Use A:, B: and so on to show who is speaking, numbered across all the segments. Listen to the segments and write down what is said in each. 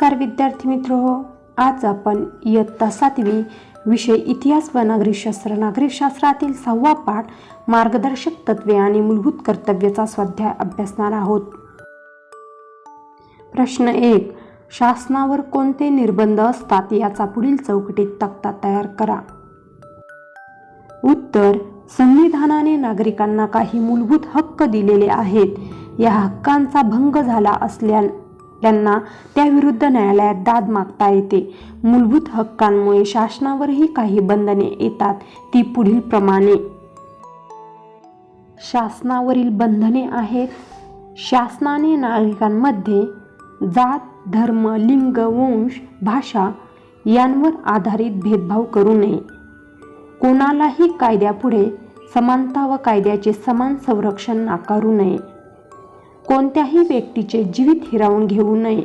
A: नमस्कार विद्यार्थी मित्र हो आज आपण इयत्ता सातवी विषय इतिहास व नागरिकशास्त्र नागरिकशास्त्रातील सहावा पाठ मार्गदर्शक तत्वे आणि मूलभूत कर्तव्याचा स्वाध्याय अभ्यासणार आहोत. प्रश्न एक शासनावर कोणते निर्बंध असतात याचा पुढील चौकटीत तक्ता तयार करा. उत्तर संविधानाने नागरिकांना काही मूलभूत हक्क दिलेले आहेत. या हक्कांचा भंग झाला असल्या त्यांना त्याविरुद्ध न्यायालयात दाद मागता येते. मूलभूत हक्कांमुळे शासनावरही काही बंधने येतात ती पुढील प्रमाणे. शासनावरील बंधने आहेत. शासनाने नागरिकांमध्ये जात धर्म लिंग वंश भाषा यांवर आधारित भेदभाव करू नये. कोणालाही कायद्यापुढे समानता व कायद्याचे समान संरक्षण नाकारू नये. कोणत्याही व्यक्तीचे जीवित हिरावून घेऊ नये.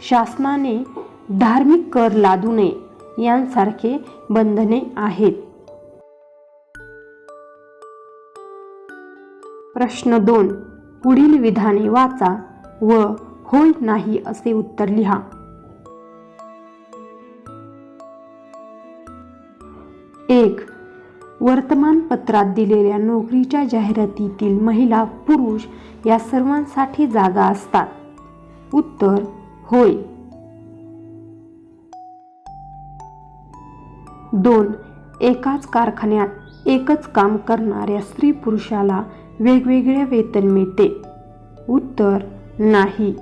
A: शासनाने धार्मिक कर लादू नये यांसारखे बंधने आहेत. प्रश्न दोन. पुढील विधाने वाचा व होय नाही असे उत्तर लिहा. एक. वर्तमानपत्रात दिलेल्या नोकरीच्या जाहिरातीतील महिला पुरुष या सर्वांसाठी जागा असतात. उत्तर होय. दोन एकाच कारखान्यात एकच काम करणाऱ्या स्त्री पुरुषाला वेगवेगळे वेतन मिळते. उत्तर नाही.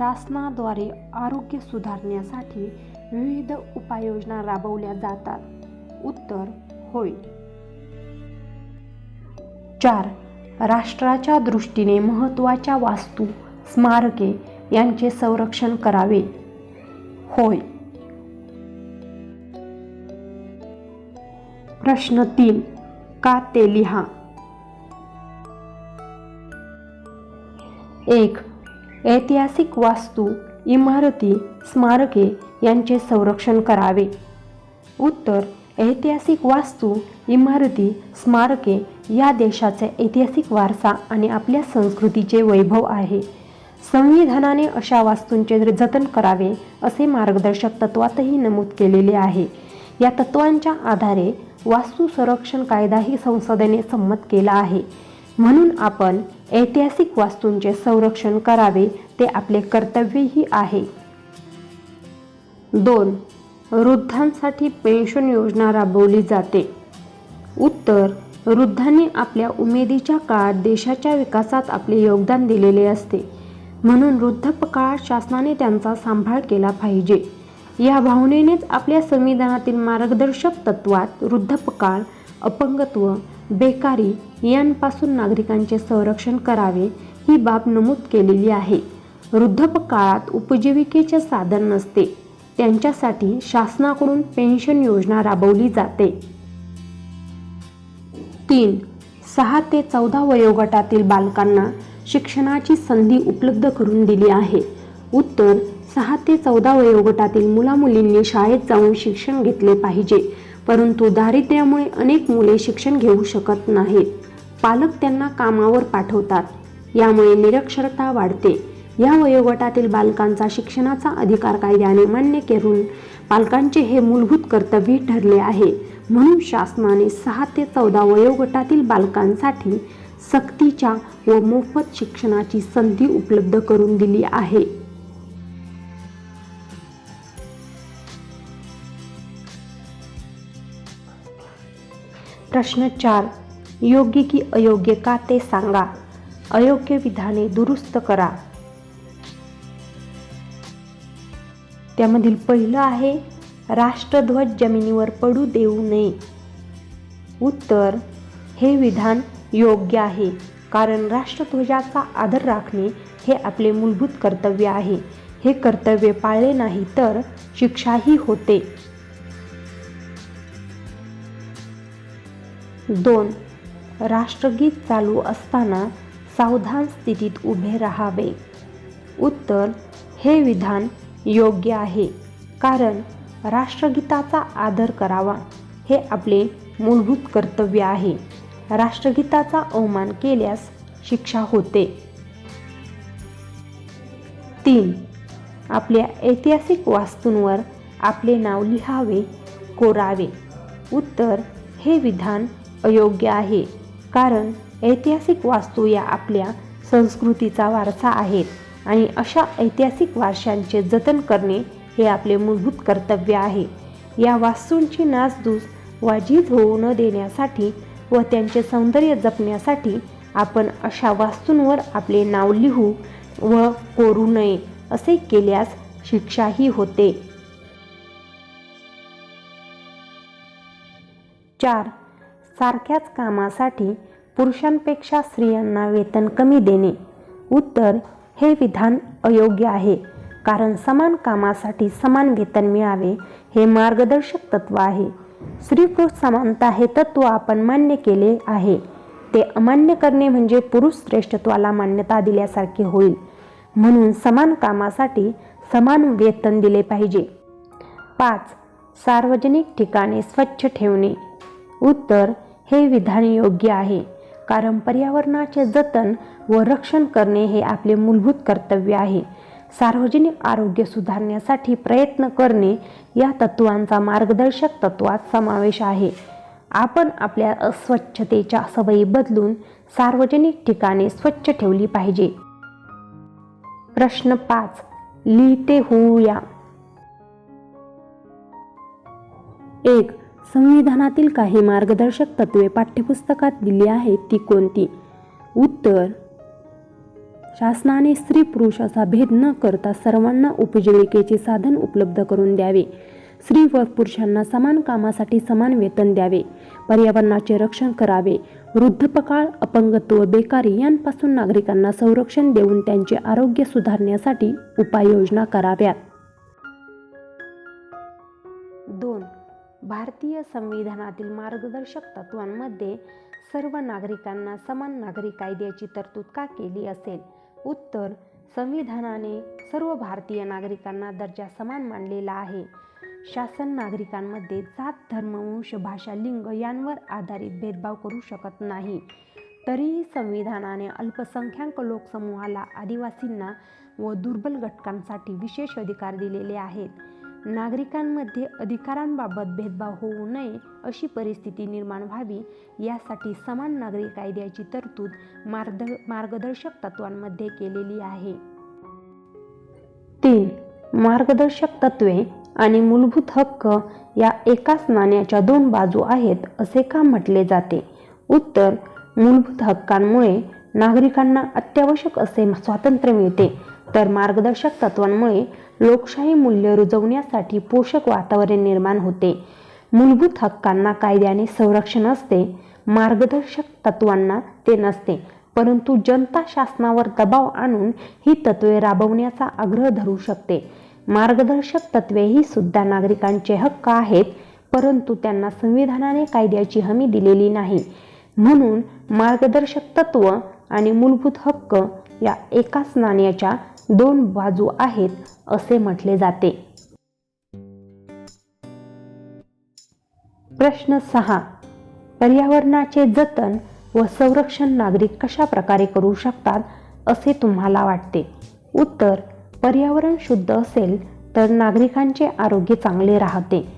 A: शासनाद्वारे आरोग्य सुधारण्यासाठी विविध उपाययोजना राबवल्या जातात. उत्तर होय. चार राष्ट्राच्या दृष्टीने महत्त्वाच्या वास्तू स्मारके यांचे संरक्षण करावे. होय. प्रश्न तीन का ते लिहा? एक ऐतिहासिक वास्तू इमारती स्मारके यांचे संरक्षण करावे. उत्तर ऐतिहासिक वास्तू इमारती स्मारके या देशाचा ऐतिहासिक वारसा आणि आपल्या संस्कृतीचे वैभव आहे. संविधानाने अशा वास्तूंचे जतन करावे असे मार्गदर्शक तत्वातही नमूद केलेले आहे. या तत्वांच्या आधारे वास्तू संरक्षण कायदाही संसदेने संमत केला आहे. म्हणून आपण ऐतिहासिक वास्तूंचे संरक्षण करावे ते आपले कर्तव्यही आहे. दोन वृद्धांसाठी पेन्शन योजना राबवली जाते. उत्तर वृद्धांनी आपल्या उमेदीच्या काळात देशाच्या विकासात आपले योगदान दिलेले असते. म्हणून वृद्धपकाळात शासनाने त्यांचा सांभाळ केला पाहिजे. या भावनेनेच आपल्या संविधानातील मार्गदर्शक तत्वात वृद्धपकाळ अपंगत्व बेकारी यांपासून नागरिकांचे संरक्षण करावे ही बाब नमूद केलेली आहे. वृद्धपकाळात उपजीविकेचे साधन नसते. त्यांच्यासाठी शासनाकडून पेन्शन योजना राबवली जाते. तीन सहा ते चौदा वयोगटातील बालकांना शिक्षणाची संधी उपलब्ध करून दिली आहे. उत्तर सहा ते चौदा वयोगटातील मुलामुलींनी शाळेत जाऊन शिक्षण घेतले पाहिजे. परंतु दारिद्र्यामुळे अनेक मुले शिक्षण घेऊ शकत नाहीत. पालक त्यांना कामावर पाठवतात. यामुळे निरक्षरता वाढते. या वयोगटातील बालकांचा शिक्षणाचा अधिकार कायद्याने मान्य करून पालकांचे हे मूलभूत कर्तव्य ठरले आहे. म्हणून शासनाने सहा ते चौदा वयोगटातील बालकांसाठी सक्तीच्या व मोफत शिक्षणाची संधी उपलब्ध करून दिली आहे. प्रश्न चार योग्य की अयोग्य का ते सांगा. अयोग्य विधाने दुरुस्त करा. त्यामधील पहिलं आहे राष्ट्रध्वज जमिनीवर पडू देऊ नये. उत्तर हे विधान योग्य आहे कारण राष्ट्रध्वजाचा आदर राखणे हे आपले मूलभूत कर्तव्य आहे. हे कर्तव्य पाळले नाही तर शिक्षाही होते. दोन. राष्ट्रगीत चालू असताना सावधान स्थितीत उभे राहावे. उत्तर हे विधान योग्य आहे कारण राष्ट्रगीताचा आदर करावा हे आपले मूलभूत कर्तव्य आहे. राष्ट्रगीताचा अवमान केल्यास शिक्षा होते. तीन. आपल्या ऐतिहासिक वास्तूंवर आपले नाव लिहावे कोरावे. उत्तर हे विधान अयोग्य आहे. कारण ऐतिहासिक वास्तू या आपल्या संस्कृतीचा वारसा आहेत आणि अशा ऐतिहासिक वारशांचे जतन करणे हे आपले मूलभूत कर्तव्य आहे. या वास्तूंची नासधूस वाजीज होऊ न देण्यासाठी व त्यांचे सौंदर्य जपण्यासाठी आपण अशा वास्तूंवर आपले नाव लिहू व कोरू नये असे केल्यास शिक्षाही होते. चार सारख्याच कामासाठी पुरुषांपेक्षा स्त्रियांना वेतन कमी देणे. उत्तर हे विधान अयोग्य आहे कारण समान कामासाठी समान वेतन मिळावे हे मार्गदर्शक तत्व आहे. स्त्री पुरुष समानता हे तत्व आपण मान्य केले आहे. ते अमान्य करणे म्हणजे पुरुष श्रेष्ठत्वाला मान्यता दिल्यासारखे होईल. म्हणून समान कामासाठी समान वेतन दिले पाहिजे. पाच सार्वजनिक ठिकाणे स्वच्छ ठेवणे. उत्तर हे विधान योग्य आहे. कारण पर्यावरणाचे जतन व रक्षण करणे हे आपले मूलभूत कर्तव्य आहे. सार्वजनिक आरोग्य सुधारण्यासाठी प्रयत्न करणे या तत्वांचा मार्गदर्शक तत्वात समावेश आहे. आपण आपल्या अस्वच्छतेच्या सवयी बदलून सार्वजनिक ठिकाणे स्वच्छ ठेवली पाहिजे. प्रश्न पाच. लिहिते होऊया एक. संविधानातील काही मार्गदर्शक तत्वे पाठ्यपुस्तकात दिली आहेत ती कोणती? उत्तर शासनाने स्त्री पुरुष असा भेद न करता सर्वांना उपजीविकेचे साधन उपलब्ध करून द्यावे. स्त्री व पुरुषांना समान कामासाठी समान वेतन द्यावे. पर्यावरणाचे रक्षण करावे. वृद्धपकाळ अपंगत्व बेकारी यांपासून नागरिकांना संरक्षण देऊन त्यांचे आरोग्य सुधारण्यासाठी उपाययोजना कराव्यात. भारतीय संविधानातील मार्गदर्शक तत्वांमध्ये सर्व नागरिकांना समान नागरी कायद्याची तरतूद का केली असेल? उत्तर संविधानाने सर्व भारतीय नागरिकांना दर्जा समान मानलेला आहे. शासन नागरिकांमध्ये जात धर्म वंश भाषा लिंग यांवर आधारित भेदभाव करू शकत नाही. तरीही संविधानाने अल्पसंख्याक लोकसमूहाला आदिवासींना व दुर्बल घटकांसाठी विशेष अधिकार दिलेले आहेत. नागरिकांमध्ये अधिकारांबाबत भेदभाव होऊ नये अशी परिस्थिती निर्माण व्हावी यासाठी समान नागरी कायद्याची तरतूद मार्ग मार्गदर्शक तत्वांमध्ये केलेली आहे. तीन मार्गदर्शक तत्वे आणि मूलभूत हक्क या एकाच नाण्याच्या दोन बाजू आहेत असे का म्हटले जाते? उत्तर मूलभूत हक्कांमुळे नागरिकांना अत्यावश्यक असे स्वातंत्र्य मिळते. तर मार्गदर्शक तत्वांमुळे लोकशाही मूल्य रुजवण्यासाठी पोषक वातावरण निर्माण होते. मूलभूत हक्कांना कायद्याने संरक्षण असते मार्गदर्शक तत्वांना ते नसते परंतु जनता शासनावर दबाव आणून ही तत्वे राबवण्याचा आग्रह धरू शकते. मार्गदर्शक तत्वे ही सुद्धा नागरिकांचे हक्क आहेत परंतु त्यांना संविधानाने कायद्याची हमी दिलेली नाही. म्हणून मार्गदर्शक तत्व आणि मूलभूत हक्क या एकाच नाण्याच्या दोन बाजू आहेत असे म्हटले जाते. प्रश्न सहा. पर्यावरणाचे जतन व संरक्षण नागरिक कशा प्रकारे करू शकतात असे तुम्हाला वाटते? उत्तर पर्यावरण शुद्ध असेल तर नागरिकांचे आरोग्य चांगले राहते.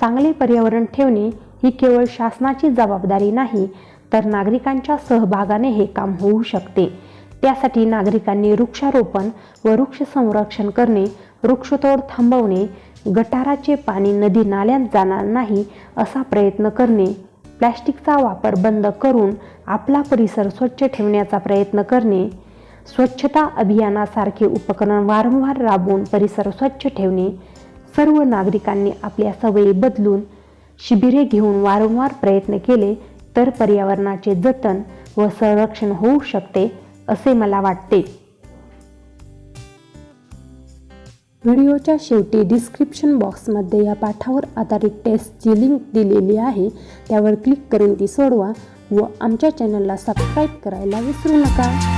A: चांगले पर्यावरण ठेवणे ही केवळ शासनाची जबाबदारी नाही तर नागरिकांच्या सहभागाने हे काम होऊ शकते. त्यासाठी नागरिकांनी वृक्षारोपण व वृक्ष संरक्षण करणे वृक्षतोड थांबवणे गटाराचे पाणी नदी नाल्यात जाणार नाही असा प्रयत्न करणे. प्लॅस्टिकचा वापर बंद करून आपला परिसर स्वच्छ ठेवण्याचा प्रयत्न करणे. स्वच्छता अभियानासारखे उपकरण वारंवार राबवून परिसर स्वच्छ ठेवणे. सर्व नागरिकांनी आपल्या सवयी बदलून शिबिरे घेऊन वारंवार प्रयत्न केले तर पर्यावरणाचे जतन व संरक्षण होऊ शकते. असे मला वाटते. व्हिडिओच्या शेवटी डिस्क्रिप्शन बॉक्समध्ये या पाठावर आधारित टेस्टची लिंक दिलेली आहे. त्यावर क्लिक करून ती सोडवा व आमच्या चॅनलला सबस्क्राईब करायला विसरू नका.